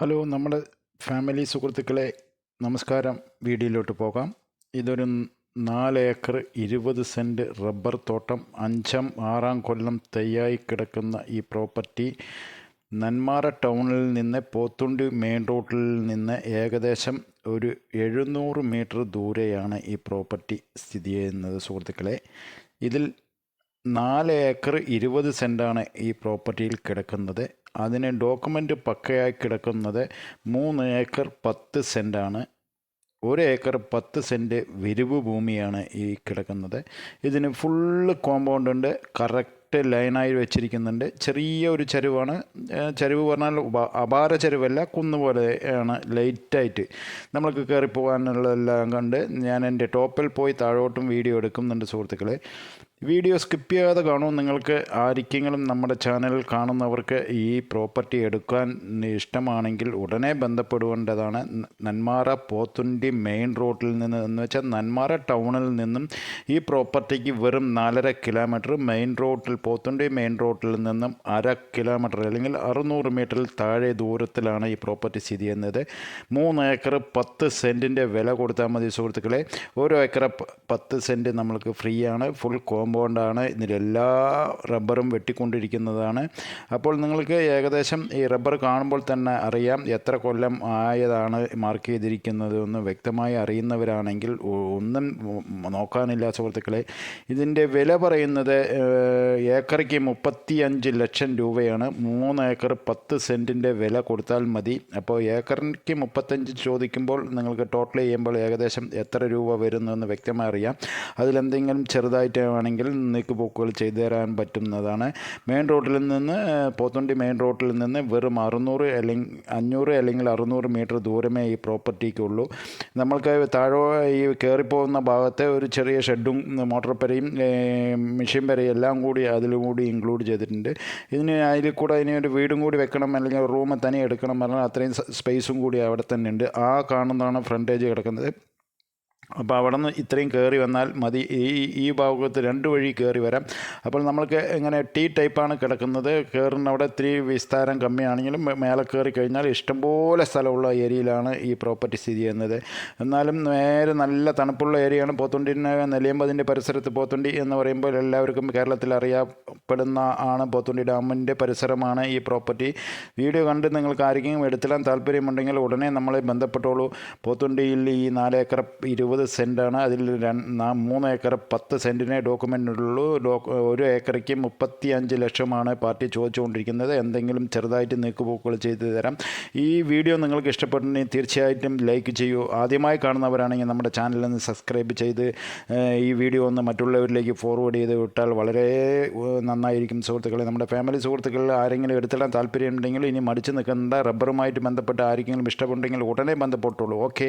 Hello നമ്മുടെ family സുഹൃത്തുക്കളെ നമസ്കാരം. വീഡിയോയിലോട്ട് പോകാം. ഇതൊരു നാല് ഏക്കർ ഇരുപത് സെന്റ് റബ്ബർ തോട്ടം അഞ്ചം ആറാം കൊല്ലം തയ്യായി കിടക്കുന്ന ഈ പ്രോപ്പർട്ടി. നന്മാറ ടൗണിൽ നിന്ന് പോത്തുണ്ടി മെയിൻ റോഡിൽ നിന്ന് ഏകദേശം ഒരു എഴുന്നൂറ് മീറ്റർ ദൂരെയാണ് ഈ പ്രോപ്പർട്ടി സ്ഥിതി ചെയ്യുന്നത് സുഹൃത്തുക്കളെ. ഇതിൽ നാല് ഏക്കർ ഇരുപത് സെന്റാണ് ഈ പ്രോപ്പർട്ടിയിൽ കിടക്കുന്നത്. അതിന് ഡോക്യുമെന്റ് പക്കയായി കിടക്കുന്നത് മൂന്ന് ഏക്കർ പത്ത് സെന്റാണ്. ഒരു ഏക്കർ പത്ത് സെന്റ് വിരിവ് ഭൂമിയാണ് ഈ കിടക്കുന്നത്. ഇതിന് ഫുള്ള് കോമ്പൗണ്ട് ഉണ്ട്. കറക്റ്റ് ലൈനായി വെച്ചിരിക്കുന്നുണ്ട്. ചെറിയ ഒരു ചരിവാണ്. ചരിവ് പറഞ്ഞാൽ അപാര ചരിവല്ല കുന്ന് പോലെയാണ് ലൈറ്റായിട്ട് നമ്മൾക്ക് കയറി പോകാനുള്ളതെല്ലാം കണ്ട് ഞാൻ എന്റെ ടോപ്പിൽ പോയി താഴോട്ടും വീഡിയോ എടുക്കുന്നുണ്ട് സുഹൃത്തുക്കളെ. വീഡിയോ സ്കിപ്പ് ചെയ്യാതെ കാണും. നിങ്ങൾക്ക് ആർക്കെങ്കിലും നമ്മുടെ ചാനൽ കാണുന്നവർക്ക് ഈ പ്രോപ്പർട്ടി എടുക്കാൻ ഇഷ്ടമാണെങ്കിൽ ഉടനെ ബന്ധപ്പെടേണ്ടതാണ് ന- നന്മാറ പോത്തുണ്ടി മെയിൻ റോഡിൽ നിന്ന് എന്ന് വെച്ചാൽ നന്മാറ ടൗണിൽ നിന്നും ഈ പ്രോപ്പർട്ടിക്ക് വെറും നാലര കിലോമീറ്റർ മെയിൻ റോഡിൽ പോത്തുണ്ടി മെയിൻ റോഡിൽ നിന്നും അര കിലോമീറ്റർ അല്ലെങ്കിൽ അറുന്നൂറ് മീറ്ററിൽ താഴെ ദൂരത്തിലാണ് ഈ പ്രോപ്പർട്ടി സ്ഥിതി ചെയ്യുന്നത്. മൂന്ന് ഏക്കർ പത്ത് സെന്റിന്റെ വില കൊടുത്താൽ മതി സുഹൃത്തുക്കളെ. ഓരോ ഏക്കർ പത്ത് സെന്റ് നമ്മൾക്ക് ഫ്രീ ആണ്. ഫുൾ കോമ്പൗണ്ടാണ് ഇതിലെല്ലാ റബ്ബറും വെട്ടിക്കൊണ്ടിരിക്കുന്നതാണ്. അപ്പോൾ നിങ്ങൾക്ക് ഏകദേശം ഈ റബ്ബർ കാണുമ്പോൾ തന്നെ അറിയാം എത്ര കൊല്ലം ആയതാണ് മാർക്ക് ചെയ്തിരിക്കുന്നത് എന്ന് വ്യക്തമായി അറിയുന്നവരാണെങ്കിൽ ഒന്നും നോക്കാനില്ല സുഹൃത്തുക്കളെ ഇതിന്റെ വില പറയുന്നത് ഏക്കറയ്ക്ക് മുപ്പത്തി അഞ്ച് ലക്ഷം രൂപയാണ്. മൂന്ന് ഏക്കർ പത്ത് സെന്റിന്റെ വില കൊടുത്താൽ മതി. അപ്പോൾ ഏക്കറിക്ക് മുപ്പത്തഞ്ച് ചോദിക്കുമ്പോൾ നിങ്ങൾക്ക് ടോട്ടൽ ചെയ്യുമ്പോൾ ഏകദേശം എത്ര രൂപ വരുന്നു എന്ന് വ്യക്തമായി അറിയാം. അതിലെന്തെങ്കിലും ചെറുതായിട്ട് വേണമെങ്കിൽ നീക്കുപോക്കുകൾ ചെയ്തു തരാൻ പറ്റുന്നതാണ്. മെയിൻ റോഡിൽ നിന്ന് പോത്തുണ്ടി മെയിൻ റോഡിൽ നിന്ന് വെറും അറുന്നൂറ് അല്ലെങ്കിൽ അഞ്ഞൂറ് അല്ലെങ്കിൽ അറുന്നൂറ് മീറ്റർ ദൂരമേ ഈ പ്രോപ്പർട്ടിക്കുള്ളൂ നമ്മൾക്ക് താഴോ ഈ കയറിപ്പോകുന്ന ഭാഗത്തെ ഒരു ചെറിയ ഷെഡും മോട്ടോർ പെരയും മെഷീൻ പെരയും എല്ലാം കൂടി അതിലും കൂടി ഇൻക്ലൂഡ് ചെയ്തിട്ടുണ്ട്. ഇതിന് അതിൽ കൂടെ ഇനി ഒരു വീടും കൂടി വെക്കണം അല്ലെങ്കിൽ റൂം തനി എടുക്കണം പറഞ്ഞാൽ അത്രയും സ്പേസും കൂടി അവിടെ തന്നെ ഉണ്ട് ആ കാണുന്നതാണ് ഫ്രണ്ടേജ് കിടക്കുന്നത്. അപ്പോൾ അവിടെ നിന്ന് ഇത്രയും കയറി വന്നാൽ മതി. ഈ ഈ ഭാഗത്ത് രണ്ട് വഴി കയറി വരാം. അപ്പോൾ നമ്മൾക്ക് ഇങ്ങനെ ടീ ടൈപ്പാണ് കിടക്കുന്നത്. കയറുന്ന അവിടെ ഇത്തിരി വിസ്താരം കമ്മിയാണെങ്കിലും മേലെ കയറി കഴിഞ്ഞാൽ ഇഷ്ടംപോലെ സ്ഥലമുള്ള ഏരിയയിലാണ് ഈ പ്രോപ്പർട്ടി സ്ഥിതി ചെയ്യുന്നത്. എന്നാലും നേരെ നല്ല തണുപ്പുള്ള ഏരിയയാണ്. പോത്തുണ്ടിന്റെ നെല്ലിയമ്പതിന്റെ പരിസരത്ത് പോത്തുണ്ടി എന്ന് പറയുമ്പോൾ എല്ലാവർക്കും കേരളത്തിൽ അറിയപ്പെടുന്ന ആണ് പോത്തുണ്ടി ഡാമിന്റെ പരിസരമാണ് ഈ പ്രോപ്പർട്ടി വീഡിയോ കണ്ട് നിങ്ങൾക്ക് ആരെങ്കിലും എടുത്തിടാൻ താല്പര്യമുണ്ടെങ്കിൽ ഉടനെ നമ്മളെ ബന്ധപ്പെട്ടോളൂ. പോത്തുണ്ടിയിൽ ഈ നാലേക്കർ ഏക്കർ ഇരുപത് സെന്റാണ്. അതിൽ മൂന്ന് ഏക്കർ പത്ത് സെന്റിനെ ഡോക്യുമെന്റ് ഉള്ളൂ ഒരു ഏക്കറയ്ക്ക് മുപ്പത്തി അഞ്ച് ലക്ഷമാണ് പാർട്ടി ചോദിച്ചുകൊണ്ടിരിക്കുന്നത്. എന്തെങ്കിലും ചെറുതായിട്ട് നീക്കുപോക്കുകൾ ചെയ്തു തരാം. ഈ വീഡിയോ നിങ്ങൾക്ക് ഇഷ്ടപ്പെട്ടിട്ടുണ്ടെങ്കിൽ തീർച്ചയായിട്ടും ലൈക്ക് ചെയ്യൂ. ആദ്യമായി കാണുന്നവരാണെങ്കിൽ നമ്മുടെ ചാനലൊന്ന് സബ്സ്ക്രൈബ് ചെയ്ത് ഈ വീഡിയോ ഒന്ന് മറ്റുള്ളവരിലേക്ക് ഫോർവേഡ് ചെയ്ത് വിട്ടാൽ വളരെ നന്നായിരിക്കും. സുഹൃത്തുക്കളെ നമ്മുടെ ഫാമിലി സുഹൃത്തുക്കളിൽ ആരെങ്കിലും എടുത്തിടാൻ താല്പര്യമുണ്ടെങ്കിൽ ഇനി മടിച്ചു നിൽക്കേണ്ട റബ്ബറുമായിട്ട് ബന്ധപ്പെട്ട് ആരെങ്കിലും ഇഷ്ടമുണ്ടെങ്കിൽ ഉടനെ ബന്ധപ്പെട്ടുള്ളൂ ഓക്കെ.